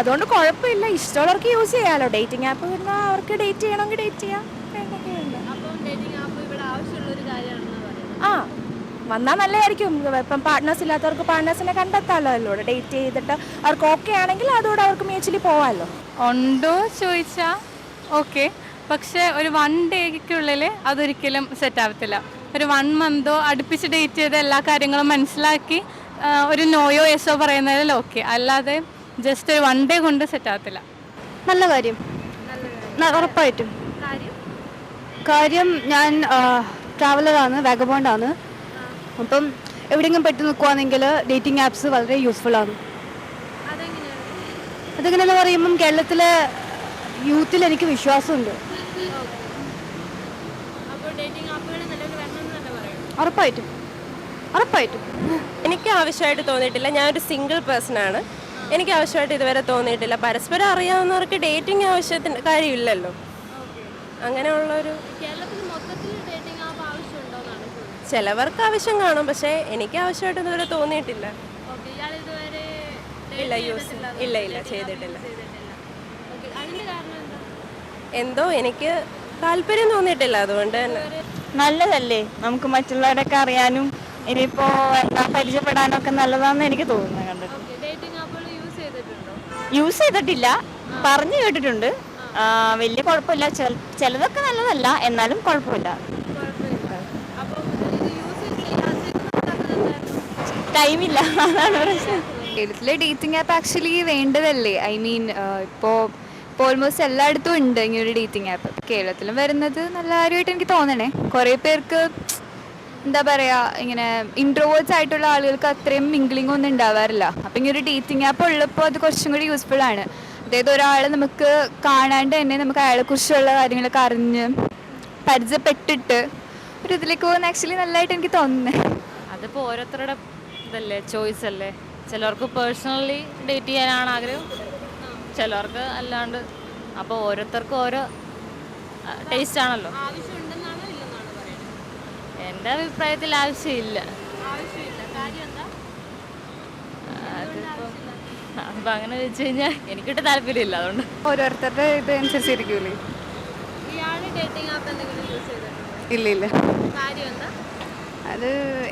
അതുകൊണ്ട് കുഴപ്പമില്ല. ഇഷ്ടമുള്ളവർക്ക് യൂസ് ചെയ്യാമല്ലോ ഡേറ്റിംഗ് ആപ്പ് വരുന്ന അവർക്ക് ഡേറ്റ് ചെയ്യണമെങ്കിൽ ഡേറ്റ് ചെയ്യാം. വേണ്ടെങ്കിൽ വേണ്ട. അപ്പം ഡേറ്റിംഗ് ആപ്പ് ഇവിടെ ആവശ്യമുള്ള ഒരു കാര്യമാണെന്ന് പറയുന്നത്. ആ വന്നാൽ നല്ലതായിരിക്കും. ഇപ്പം പാർട്ട്നേഴ്സ് ഇല്ലാത്തവർക്ക് പാർട്ട്നേഴ്സിനെ കണ്ടെത്താമല്ലോ അതിലൂടെ ഡേറ്റ് ചെയ്തിട്ട് അവർക്ക് ഓക്കെ ആണെങ്കിൽ അതോടെ അവർക്ക് മ്യൂച്വലി പോവാമല്ലോ ഉണ്ടോ ചോദിച്ചാൽ ഓക്കെ പക്ഷേ ഒരു വൺ ഡേക്കുള്ളിൽ അതൊരിക്കലും സെറ്റ് ആവത്തില്ല. ഒരു വൺ മന്തോ അടുപ്പിച്ച് ഡേറ്റ് ചെയ്ത് എല്ലാ കാര്യങ്ങളും മനസ്സിലാക്കി ഒരു നോയോ യെസോ പറയുന്നതിൽ ഓക്കെ അല്ലാതെ ജസ്റ്റ് ഒരു വൺ ഡേ കൊണ്ട് സെറ്റ് ആവത്തില്ല. നല്ല കാര്യം. ഉറപ്പായിട്ടും. കാര്യം? കാര്യം ഞാൻ ട്രാവലറാണ് വാഗബോണ്ടാണ് അപ്പം എവിടെയെങ്കിലും പെട്ട് നിൽക്കുവാണെങ്കിൽ ഡേറ്റിംഗ് ആപ്സ് വളരെ യൂസ്ഫുൾ ആണ്. അതെങ്ങനെയെന്ന് പറയുമ്പം കേരളത്തിലെ യൂത്തിൽ എനിക്ക് വിശ്വാസമുണ്ട്. ഉറപ്പായിട്ടും. ഉറപ്പായിട്ടും. എനിക്ക് ആവശ്യമായിട്ട് തോന്നിയിട്ടില്ല. ഞാനൊരു സിംഗിൾ പേഴ്സൺ ആണ്. എനിക്ക് ആവശ്യമായിട്ട് ഇതുവരെ തോന്നിയിട്ടില്ല. പരസ്പരം അറിയാവുന്നവർക്ക് ഡേറ്റിംഗ് ആവശ്യത്തിന് കാര്യമില്ലല്ലോ. അങ്ങനെയുള്ളൊരു കേരളത്തിൽ മൊത്തത്തിൽ ഡേറ്റിംഗ് ആപ്പ് ആവശ്യമുണ്ടോന്നാണ് ചോദിച്ചത്. ചിലവർക്ക് ആവശ്യം കാണും. പക്ഷേ എനിക്ക് ആവശ്യമായിട്ട് ഇതുവരെ തോന്നിയിട്ടില്ല. ഓക്കെ ഇയാൾ ഇതുവരെ ഇല്ല യൂസ് ഇല്ല ഇല്ല ചെയ്തിട്ടില്ല. ഓക്കെ അതിന്റെ കാരണം എന്താ? എന്തോ എനിക്ക് താല്പര്യം തോന്നിയിട്ടില്ല. അതുകൊണ്ട് തന്നെ. നല്ലതല്ലേ? നമുക്ക് മറ്റുള്ളവരൊക്കെ അറിയാനും ഇനിയിപ്പോ എന്താ പരിചയപ്പെടാനൊക്കെ നല്ലതാണെന്ന് എനിക്ക് തോന്നുന്നു കണ്ടിട്ട് ഓക്കെ ഡേറ്റിംഗ് ആപ്പുകൾ യൂസ് ചെയ്തിട്ടുണ്ടോ യൂസ് ചെയ്തിട്ടില്ല. പറഞ്ഞു കേട്ടിട്ടുണ്ട്. വലിയ കുഴപ്പമില്ല. ചെല- ചിലതൊക്കെ നല്ലതല്ല. എന്നാലും കുഴപ്പമില്ല. ടൈമില്ല. അതാണ് പ്രശ്നം. കേരളത്തിലെ ഡേറ്റിംഗ് ആപ്പ് ആക്ച്വലി വേണ്ടതല്ലേ? ഐ മീൻ ഇപ്പോൾ ഇപ്പോൾ ഓൾമോസ്റ്റ് എല്ലായിടത്തും ഉണ്ട് ഇങ്ങനെ ഒരു ഡേറ്റിംഗ് ആപ്പ് കേരളത്തിലും വരുന്നത് നല്ല കാര്യമായിട്ട് എനിക്ക് തോന്നണേ. കുറേ പേർക്ക് എന്താ പറയാ ഇങ്ങനെ ഇൻട്രോവേഴ്സ് ആയിട്ടുള്ള ആളുകൾക്ക് അത്രയും മിംഗ്ലിംഗ് ഒന്നും ഉണ്ടാവാറില്ല. അപ്പം ഇങ്ങനെ ഒരു ഡേറ്റിംഗ് ആപ്പ് ഉള്ളപ്പോൾ അത് കുറച്ചും കൂടി യൂസ്ഫുൾ ആണ്. അതായത് ഒരാളെ നമുക്ക് കാണാണ്ട് തന്നെ നമുക്ക് അയാളെക്കുറിച്ചുള്ള കാര്യങ്ങളൊക്കെ അറിഞ്ഞ് പരിചയപ്പെട്ടിട്ട് ഒരു ഇതിലേക്ക് പോകുന്ന ആക്ച്വലി നല്ലതായിട്ട് എനിക്ക് തോന്നുന്നത് അതിപ്പോൾ ഓരോരുത്തരുടെ ഇതല്ലേ ചോയ്സ് അല്ലേ? ചിലർക്ക് പേഴ്സണലി ഡേറ്റ് ചെയ്യാനാണ് ആഗ്രഹം. ചിലർക്ക് അല്ലാണ്ട്. അപ്പോൾ ഓരോരുത്തർക്കും ഓരോ ടേസ്റ്റ് ആണല്ലോ. എന്റെ അഭിപ്രായത്തിൽ ആവശ്യമില്ല. ആവശ്യമില്ല. കാര്യം എന്താ? അതിപ്പോൾ അതിപ്പോൾ അങ്ങനെ വെച്ച് കഴിഞ്ഞാൽ എനിക്കിട്ട് താല്പര്യമില്ല അതുകൊണ്ട്. ഓരോരുത്തരുടെ ഇത് അനുസരിച്ചിരിക്കൂലേ ഇല്ല ഇല്ല. കാര്യം എന്താ? അത്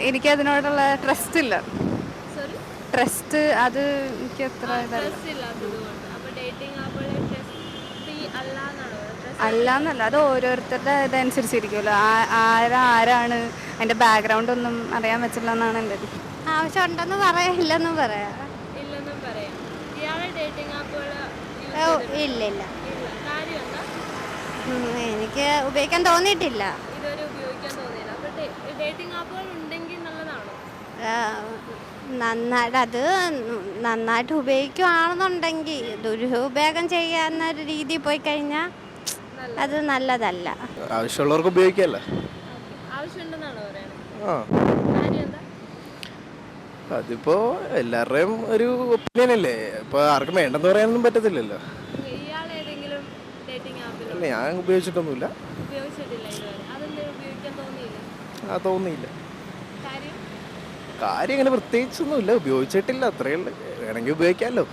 എനിക്ക് അതിനോടുള്ള ട്രസ്റ്റ് ഇല്ല. സോറി ട്രസ്റ്റ് അത് എനിക്ക് അത്ര ഇതല്ല. ട്രസ്റ്റ് ഇല്ലാത്തത് കൊണ്ട് അപ്പോൾ ഡേറ്റിംഗ് അല്ല എന്നാണോ ട്രസ്റ്റ് അല്ല എന്നല്ല അത് ഓരോരുത്തരുടെ ഇതനുസരിച്ചിരിക്കുമല്ലോ ആരാ ആരാണ്? അതിന്റെ ബാക്ക്ഗ്രൗണ്ട് ഒന്നും അറിയാൻ പറ്റില്ല എന്നാണ് എന്റെ ആവശ്യം ആവശ്യമുണ്ടെന്ന് പറയാം. ഇല്ലെന്നും പറയാം. ഡേറ്റിംഗ് ആപ്പുകൾ ഇല്ല ഇല്ല. എനിക്ക് ഉപയോഗിക്കാൻ തോന്നിയിട്ടില്ല. നന്നായിട്ട് അത് നന്നായിട്ട് ഉപയോഗിക്കുകയാണെന്നുണ്ടെങ്കിൽ ദുരുപയോഗം ചെയ്യാവുന്ന ഒരു രീതിയിൽ പോയി കഴിഞ്ഞാൽ അത് നല്ലതല്ല. ആവശ്യമുള്ളവർക്ക് ഉപയോഗിക്കല്ല ആ. അതിപ്പോ എല്ലാവരുടെയും ഒരു ഒപ്പീനിയൻ അല്ലേ? ഇപ്പൊ ആർക്കും വേണ്ടെന്ന് പറയാനൊന്നും പറ്റത്തില്ലല്ലോ. ഇയാൾ ഏതെങ്കിലും ഡേറ്റിംഗ് ആപ്പിൽ അല്ല ഞാൻ ഉപയോഗിച്ചിട്ടൊന്നുമില്ല. ഉപയോഗിച്ചിട്ടില്ല ഇതുവരെ. അതെന്താ ഉപയോഗിക്കാൻ തോന്നിയില്ല? ആ തോന്നിയില്ല. കാര്യം? കാര്യം അങ്ങനെ പ്രത്യേകിച്ചൊന്നുമില്ല. ഉപയോഗിച്ചിട്ടില്ല. അത്രയേ ഉള്ളൂ. വേണമെങ്കിൽ ഉപയോഗിക്കാമല്ലോ